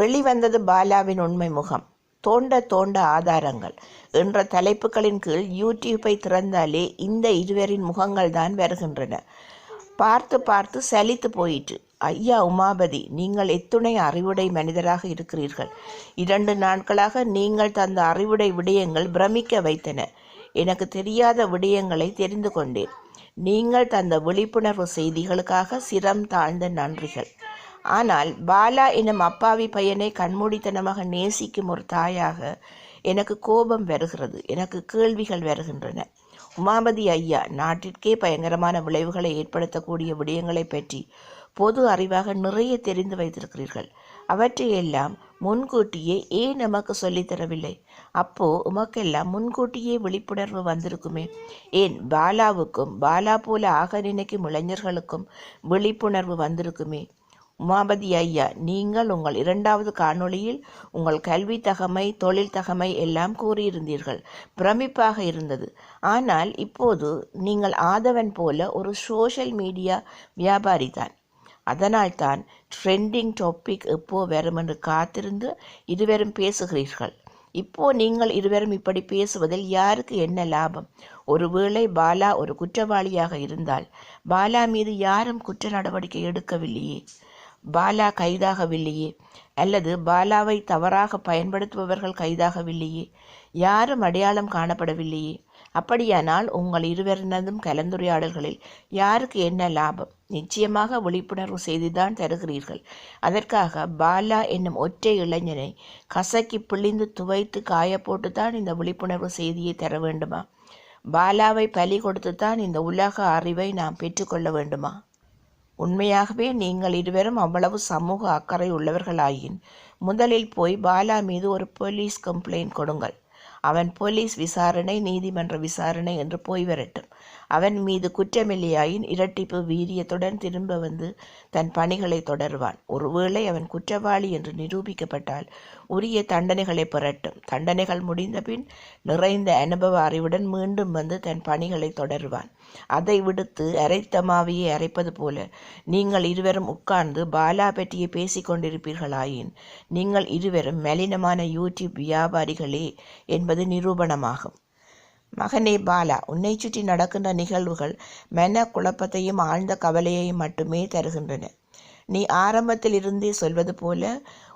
வெளிவந்தது பாலாவின் உண்மை முகம். தோண்ட தோண்ட ஆதாரங்கள். என்ற தலைப்புகளின் கீழ் யூடியூப்பை திறந்தாலே இந்த இருவரின் முகங்கள் தான் வருகின்றன. பார்த்து பார்த்து சலித்து போயிற்று. ஐயா உமாபதி நீங்கள் எத்துணை அறிவுடை மனிதராக இருக்கிறீர்கள். இரண்டு நாட்களாக நீங்கள் தந்த அறிவுடை விடயங்கள் பிரமிக்க வைத்தன. எனக்கு தெரியாத விடயங்களை தெரிந்து கொண்டேன். நீங்கள் தந்த விழிப்புணர்வு செய்திகளுக்காக சிரம் தாழ்ந்த நன்றிகள். ஆனால் பாலா எனும் அப்பாவி பையனை கண்மூடித்தனமாக நேசிக்கும் ஒரு தாயாக எனக்கு கோபம் வருகிறது. எனக்கு கேள்விகள் வருகின்றன. உமாபதி ஐயா நாட்டிற்கே பயங்கரமான விளைவுகளை ஏற்படுத்தக்கூடிய விடயங்களை பற்றி பொது அறிவாக நிறைய தெரிந்து வைத்திருக்கிறீர்கள். அவற்றையெல்லாம் முன்கூட்டியே ஏன் நமக்கு சொல்லித் தரவில்லை? அப்போ உமக்கெல்லாம் முன்கூட்டியே விழிப்புணர்வு வந்திருக்குமே. ஏன் பாலாவுக்கும் பாலா போல ஆக நினைக்கும் இளைஞர்களுக்கும் விழிப்புணர்வு வந்திருக்குமே? உமாபதி ஐயா நீங்கள் உங்கள் இரண்டாவது காணொளியில் உங்கள் கல்வி தகமை தொழில் தகமை எல்லாம் கூறியிருந்தீர்கள். பிரமிப்பாக இருந்தது. ஆனால் இப்போது நீங்கள் ஆதவன் போல ஒரு சோஷியல் மீடியா வியாபாரி தான் அதனால்தான் ட்ரெண்டிங் டாபிக் எப்போ வரும் என்று காத்திருந்து இருவரும் பேசுகிறீர்கள். இப்போ நீங்கள் இருவரும் இப்படி பேசுவதில் யாருக்கு என்ன லாபம்? ஒருவேளை பாலா ஒரு குற்றவாளியாக இருந்தால் பாலா மீது யாரும் குற்ற நடவடிக்கை எடுக்கவில்லையே. பாலா கைதாகவில்லையே. அல்லது பாலாவை தவறாக பயன்படுத்துபவர்கள் கைதாகவில்லையே. யாரும் அடையாளம் காணப்படவில்லையே. அப்படியானால் உங்கள் இருவரினதும் கலந்துரையாடல்களில் யாருக்கு என்ன லாபம்? நிச்சயமாக விழிப்புணர்வு செய்துதான் தருகிறீர்கள். அதற்காக பாலா என்னும் ஒற்றை இளைஞனை கசக்கி பிழிந்து துவைத்து காய போட்டுத்தான் இந்த விழிப்புணர்வு செய்தியை தர வேண்டுமா? பாலாவை பலி கொடுத்துத்தான் இந்த உலக அறிவை நாம் பெற்றுக்கொள்ள வேண்டுமா? உண்மையாகவே நீங்கள் இருவரும் அவ்வளவு சமூக அக்கறை உள்ளவர்களாயின் முதலில் போய் பாலா மீது ஒரு போலீஸ் கம்ப்ளைண்ட் கொடுங்கள். அவன் போலீஸ் விசாரணை நீதிமன்ற விசாரணை என்று போய் வரட்டும். அவன் மீது குற்றமில்லையாயின் இரட்டிப்பு வீரியத்துடன் திரும்ப வந்து தன் பணிகளை தொடர்வான். ஒருவேளை அவன் குற்றவாளி என்று நிரூபிக்கப்பட்டால் உரிய தண்டனைகளை பெறட்டும். தண்டனைகள் முடிந்தபின் நிறைந்த அனுபவ அறிவுடன் மீண்டும் வந்து தன் பணிகளை தொடர்வான். அதை விடுத்து அரைத்த மாவியை அரைப்பது போல நீங்கள் இருவரும் உட்கார்ந்து பாலா பற்றியே பேசிக் கொண்டிருப்பீர்களாயின் நீங்கள் இருவரும் மலினமான யூடியூப் வியாபாரிகளே என்பது என்பது நிரூபணமாகும். மகனே பாலா உன்னை சுற்றி நடக்கின்ற நிகழ்வுகள் மன குழப்பத்தையும் ஆழ்ந்த கவலையையும் மட்டுமே தருகின்றன. நீ ஆரம்பத்தில் இருந்தே சொல்வது போல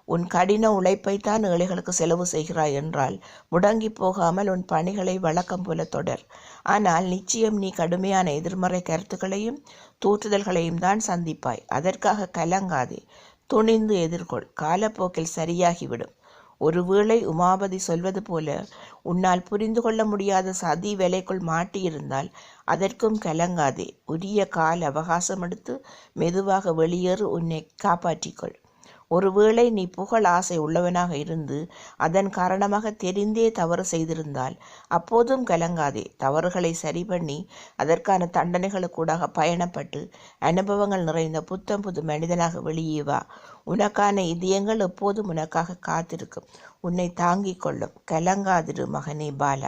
உன் கடின உழைப்பைத்தான் ஏழைகளுக்கு செலவு செய்கிறாய் என்றால் முடங்கி போகாமல் உன் பணிகளை வழக்கம் போல தொடர். ஆனால் நிச்சயம் நீ கடுமையான எதிர்மறை கருத்துக்களையும் தூற்றுதல்களையும் தான் சந்திப்பாய். அதற்காக கலங்காதே. துணிந்து எதிர்கொள். காலப்போக்கில் சரியாகிவிடும். ஒருவேளை உமாபதி சொல்வது போல உன்னால் புரிந்து கொள்ள முடியாத சதி வேலைக்குள் மாட்டியிருந்தால் அதற்கும் கலங்காதே. உரிய கால அவகாசம் எடுத்து மெதுவாக வெளியேறு. உன்னை காப்பாற்றிக்கொள். ஒருவேளை நீ புகழ் ஆசை உள்ளவனாக இருந்து அதன் காரணமாக தெரிந்தே தவறு செய்திருந்தால் அப்போதும் கலங்காதே. தவறுகளை சரி பண்ணி அதற்கான தண்டனைகளுக்கூடாக பயணப்பட்டு அனுபவங்கள் நிறைந்த புத்தம் புது மனிதனாக வெளியே வா. உனக்கான இதயங்கள் எப்போதும் உனக்காக காத்திருக்கும். உன்னை தாங்கிக் கொள்ளும். கலங்காதிரு மகனே பாலா.